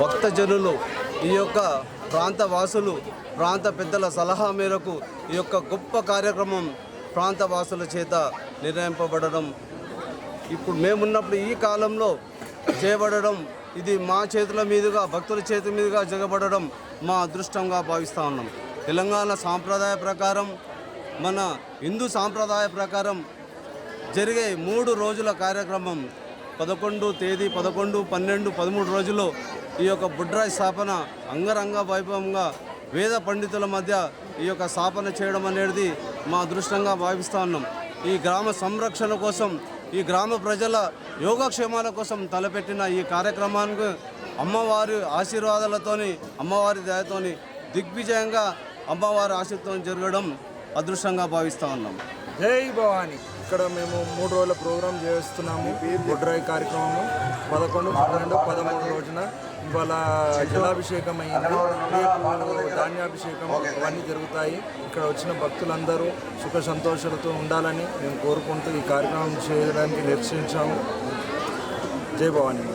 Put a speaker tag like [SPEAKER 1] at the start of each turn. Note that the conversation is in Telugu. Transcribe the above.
[SPEAKER 1] భక్తజనులు ఈ యొక్క ప్రాంత వాసులు ప్రాంత పెద్దల సలహా మేరకు ఈ యొక్క గొప్ప కార్యక్రమం ప్రాంత వాసుల చేత నిర్ణయింపబడడం. ఇప్పుడు మేమున్నప్పుడు ఈ కాలంలో చేయబడడం ఇది మా చేతుల మీదుగా భక్తుల చేతి మీదుగా జరగబడడం మా అదృష్టంగా భావిస్తూ ఉన్నాం. తెలంగాణ సాంప్రదాయ ప్రకారం మన హిందూ సాంప్రదాయ ప్రకారం జరిగే మూడు రోజుల కార్యక్రమం పదకొండు తేదీ పదకొండు పన్నెండు పదమూడు రోజుల్లో ఈ యొక్క బుడ్రాయి స్థాపన అంగరంగ వైభవంగా వేద పండితుల మధ్య ఈ యొక్క స్థాపన చేయడం అనేది మా అదృష్టంగా భావిస్తూ ఉన్నాం. ఈ గ్రామ సంరక్షణ కోసం ఈ గ్రామ ప్రజల యోగక్షేమాల కోసం తలపెట్టిన ఈ కార్యక్రమానికి అమ్మవారి ఆశీర్వాదాలతోని అమ్మవారి దయతోని దిగ్విజయంగా అమ్మవారి ఆశీర్తో జరగడం అదృష్టంగా భావిస్తూ ఉన్నాం.
[SPEAKER 2] జై భవాని. ఇక్కడ మేము మూడు రోజుల ప్రోగ్రాం చేస్తున్నాము బుడ్రాయి కార్యక్రమము. పదకొండు పన్నెండు పదమూడు రోజున ఇవాళ జలాభిషేకం అయింది రేపు ధాన్యాభిషేకం అవన్నీ జరుగుతాయి. ఇక్కడ వచ్చిన భక్తులందరూ సుఖ సంతోషాలతో ఉండాలని మేము కోరుకుంటూ ఈ కార్యక్రమం చేయడానికి నిశ్చయించాము. జై భవాని.